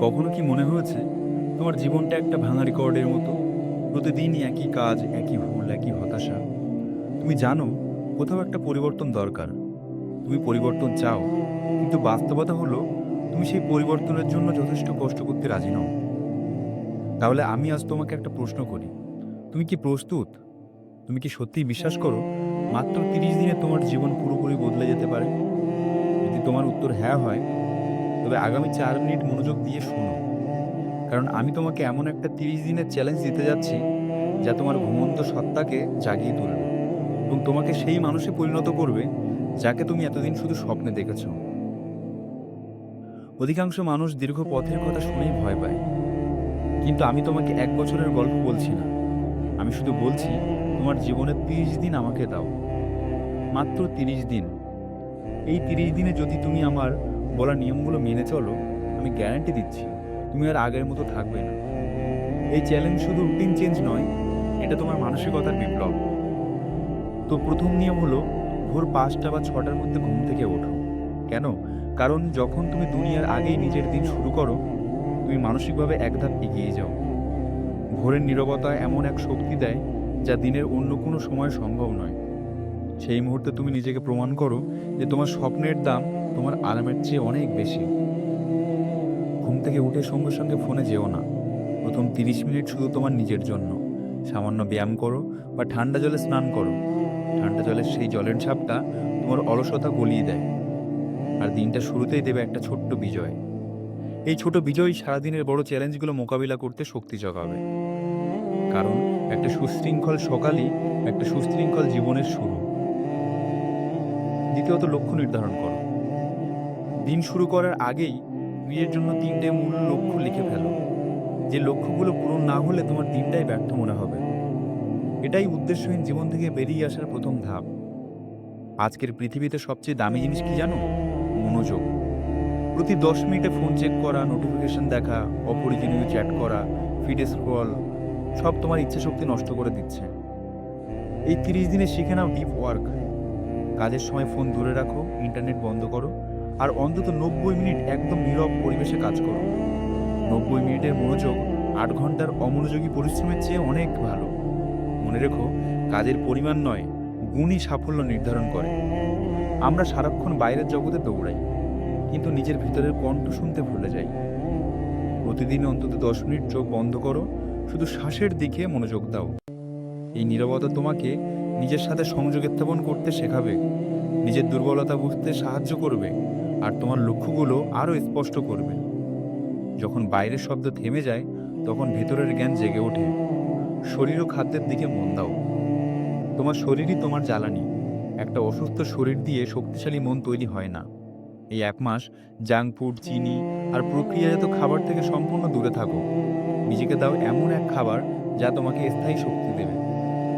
কখনো কি মনে হয়েছে? তোমার জীবনটা একটা ভাঙা রেকর্ডের মতো। প্রতিদিনই একই কাজ, একই ভুল, একই হতাশা। তুমি জানো, কোথাও একটা পরিবর্তন দরকার। তুমি পরিবর্তন চাও, কিন্তু বাস্তবতা হলো, তুমি সেই পরিবর্তনের জন্য যথেষ্ট কষ্ট করতে রাজি নও। তাহলে আমি আজ তোমাকে একটা প্রশ্ন করি। তুমি কি প্রস্তুত? তুমি কি সত্যিই বিশ্বাস করো, মাত্র তিরিশ দিনে তোমার জীবন পুরোপুরি বদলে যেতে পারে? যদি তোমার উত্তর হ্যাঁ হয় তবে আগামী চার মিনিট মনোযোগ দিয়ে শোনো। কারণ আমি তোমাকে এমন একটা তিরিশ দিনের চ্যালেঞ্জ দিতে যাচ্ছি, যা তোমার ঘুমন্ত সত্তাকে জাগিয়ে তুলবে এবং তোমাকে সেই মানুষে পরিণত করবে, যাকে তুমি এতদিন শুধু স্বপ্নে দেখেছ। অধিকাংশ মানুষ দীর্ঘ পথের কথা শুনেই ভয় পায়। কিন্তু আমি তোমাকে এক বছরের গল্প বলছি না। আমি শুধু বলছি, তোমার জীবনের তিরিশ দিন আমাকে দাও। মাত্র তিরিশ দিন। এই তিরিশ দিনে যদি তুমি আমার বলা নিয়মগুলো মেনে চলো, আমি গ্যারান্টি দিচ্ছি, তুমি আর আগের মতো থাকবে না। এই চ্যালেঞ্জ শুধু রুটিন চেঞ্জ নয়, এটা তোমার মানসিকতার বিপ্লব। তো প্রথম নিয়ম হলো, ভোর পাঁচটা বা ছটার মধ্যে ঘুম থেকে ওঠো। কেন? কারণ যখন তুমি দুনিয়ার আগেই নিজের দিন শুরু করো, তুমি মানসিকভাবে এক ধাপ এগিয়ে যাও। ভোরের নীরবতা এমন এক শক্তি দেয়, যা দিনের অন্য কোনো সময় সম্ভব নয়। সেই মুহূর্তে তুমি নিজেকে প্রমাণ করো যে তোমার স্বপ্নের দাম তোমার আরামের চেয়ে অনেক বেশি। ঘুম থেকে উঠে সঙ্গে সঙ্গে ফোনে যেও না। প্রথম তিরিশ মিনিট শুধু তোমার নিজের জন্য। সামান্য ব্যায়াম করো বা ঠান্ডা জলে স্নান করো। ঠান্ডা জলের সেই জলের ছাপটা তোমার অলসতা গলিয়ে দেয়। আর দিনটা শুরুতেই দেবে একটা ছোট্ট বিজয়। এই ছোট বিজয় সারাদিনের বড় চ্যালেঞ্জগুলো মোকাবিলা করতে শক্তি জগাবে। কারণ একটা সুশৃঙ্খল সকালই একটা সুশৃঙ্খল জীবনের শুরু। দ্বিতীয়ত লক্ষ্য নির্ধারণ করো। দিন শুরু করার আগেই নিজের জন্য তিনটে মূল লক্ষ্য লিখে ফেলো। যে লক্ষ্যগুলো পূরণ না হলে তোমার দিনটাই ব্যর্থ মনে হবে। এটাই উদ্দেশ্যহীন জীবন থেকে বেরিয়ে আসার প্রথম ধাপ। আজকের পৃথিবীতে সবচেয়ে দামি জিনিস কি জানো? মনোযোগ। প্রতি দশ মিনিটে ফোন চেক করা, নোটিফিকেশন দেখা, অপরিজনীয় চ্যাট করা, ফিডে স্ক্রল, সব তোমার ইচ্ছে শক্তি নষ্ট করে দিচ্ছে। এই তিরিশ দিনে শিখে নাও ডিপ ওয়ার্ক। কাজের সময় ফোন দূরে রাখো ইন্টারনেট বন্ধ করো, আর অন্তত নব্বই মিনিট একদম নীরব পরিবেশে কাজ করো। নব্বই মিনিটের মনোযোগ আট ঘণ্টার অমনোযোগী পরিশ্রমের চেয়ে অনেক ভালো। মনে রেখো, কাজের পরিমাণ নয়, গুণই সাফল্য নির্ধারণ করে। আমরা সারাক্ষণ বাইরের জগতে দৌড়াই, কিন্তু নিজের ভিতরের কণ্ঠ শুনতে ভুলে যাই। প্রতিদিন অন্তত দশ মিনিট চোখ বন্ধ করো, শুধু শ্বাসের দিকে মনোযোগ দাও। এই নীরবতা তোমাকে নিজের সাথে সংযোগ স্থাপন করতে শেখাবে, নিজের দুর্বলতা বুঝতে সাহায্য করবে, আর তোমার লক্ষ্যগুলো আরও স্পষ্ট করবে। যখন বাইরের শব্দ থেমে যায়, তখন ভেতরের জ্ঞান জেগে ওঠে। শরীর ও খাদ্যের দিকে মন দাও। তোমার শরীরই তোমার জ্বালানি। একটা অসুস্থ শরীর দিয়ে শক্তিশালী মন তৈরি হয় না। এই এক মাস জাঙ্ক ফুড, চিনি আর প্রক্রিয়াজাত খাবার থেকে সম্পূর্ণ দূরে থাকো। নিজেকে দাও এমন এক খাবার যা তোমাকে স্থায়ী শক্তি দেবে।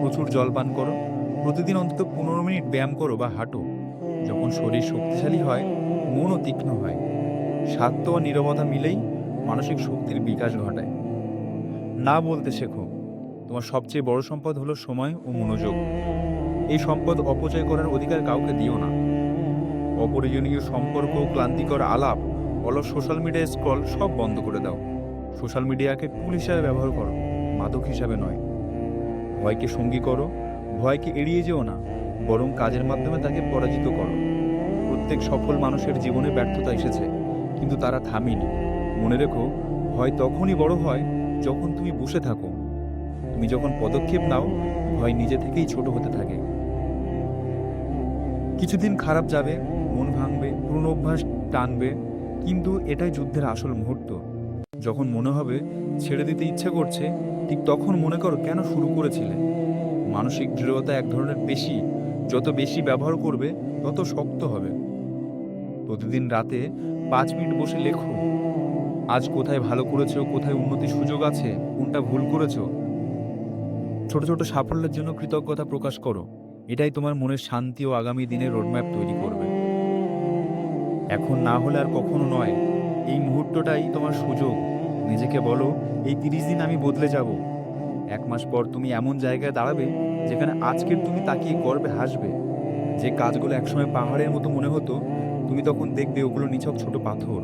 প্রচুর জল পান করো। প্রতিদিন অন্তত পনেরো মিনিট ব্যায়াম করো বা হাঁটো। যখন শরীর শক্তিশালী হয়, মনও তীক্ষ্ণ হয়। স্বার্থ ও নীরবতা মিলেই মানসিক শক্তির বিকাশ ঘটায়। না বলতে শেখো, তোমার সবচেয়ে বড় সম্পদ হলো সময় ও মনোযোগ। এই সম্পদ অপচয় করার অধিকার কাউকে দিও না। অপরিজনীয় সম্পর্ক, ক্লান্তিকর আলাপ, অলস সোশ্যাল মিডিয়া স্ক্রল সব বন্ধ করে দাও। সোশ্যাল মিডিয়াকে টুল হিসাবে ব্যবহার করো, মাদক হিসাবে নয়। ভয়কে সঙ্গী করো, ভয়কে এড়িয়ে যেও না, বরং কাজের মাধ্যমে তাকে পরাজিত করো। প্রত্যেক সফল মানুষের জীবনে ব্যর্থতা এসেছে, কিন্তু তারা থামেনি। মনে রেখো, ভয় তখনই বড় হয় যখন তুমি বসে থাকো। তুমি যখন পদক্ষেপ নাও, ভয় নিজে থেকেই ছোট হতে থাকে। কিছুদিন খারাপ যাবে, মন ভাঙবে, পুরনো অভ্যাস টানবে, কিন্তু এটাই যুদ্ধের আসল মুহূর্ত। যখন মনে হবে ছেড়ে দিতে ইচ্ছে করছে, ঠিক তখন মনে করো কেন শুরু করেছিলে? মানসিক দৃঢ়তা এক ধরনের বেশি যত বেশি ব্যবহার করবে, তত শক্ত হবে। প্রতিদিন রাতে পাঁচ মিনিট বসে লেখো। আজ কোথায় ভালো করেছ, কোথায় উন্নতির সুযোগ আছে, কোনটা ভুল করেছ? ছোট ছোট সাফল্যের জন্য কৃতজ্ঞতা প্রকাশ করো। এটাই তোমার মনের শান্তি ও আগামী দিনের রোডম্যাপ তৈরি করবে। এখন না হলে আর কখনো নয়, এই মুহূর্তটাই তোমার সুযোগ। নিজেকে বলো, এই তিরিশ দিন আমি বদলে যাব। এক মাস পর তুমি এমন জায়গায় দাঁড়াবে যেখানে আজকের তুমি তাকিয়ে গর্বে হাসবে। যে কাজগুলো একসময় পাহাড়ের মতো মনে হতো, তুমি তখন দেখবে ওগুলো নিছক ছোট পাথর।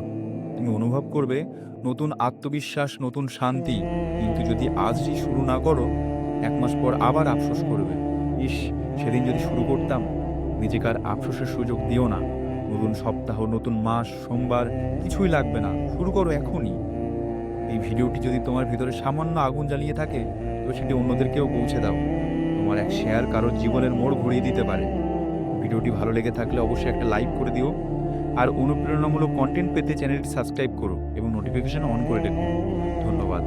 তুমি অনুভব করবে, নতুন আত্মবিশ্বাস, নতুন শান্তি। কিন্তু যদি আজই শুরু না করো, এক মাস পর আবার আফসোস করবে। ইস, সেদিন যদি শুরু করতাম, নিজেকে আর আফসোসের সুযোগ দিও না। নতুন সপ্তাহ, নতুন মাস, সোমবার, কিছুই লাগবে না। শুরু করো এখনই। এই ভিডিওটি যদি তোমার ভিতরে সামান্য আগুন জ্বালিয়ে থাকে তো সেটি অন্যদেরকেও পৌঁছে দাও। তোমার এক শেয়ার কারোর জীবনের মোড় ঘুরিয়ে দিতে পারে। ভিডিওটি ভালো লেগে থাকলে অবশ্যই একটা লাইক করে দিও। আর অনুপ্রেরণামূলক কন্টেন্ট পেতে চ্যানেলটি সাবস্ক্রাইব করো এবং নোটিফিকেশন অন করে রেখো। ধন্যবাদ।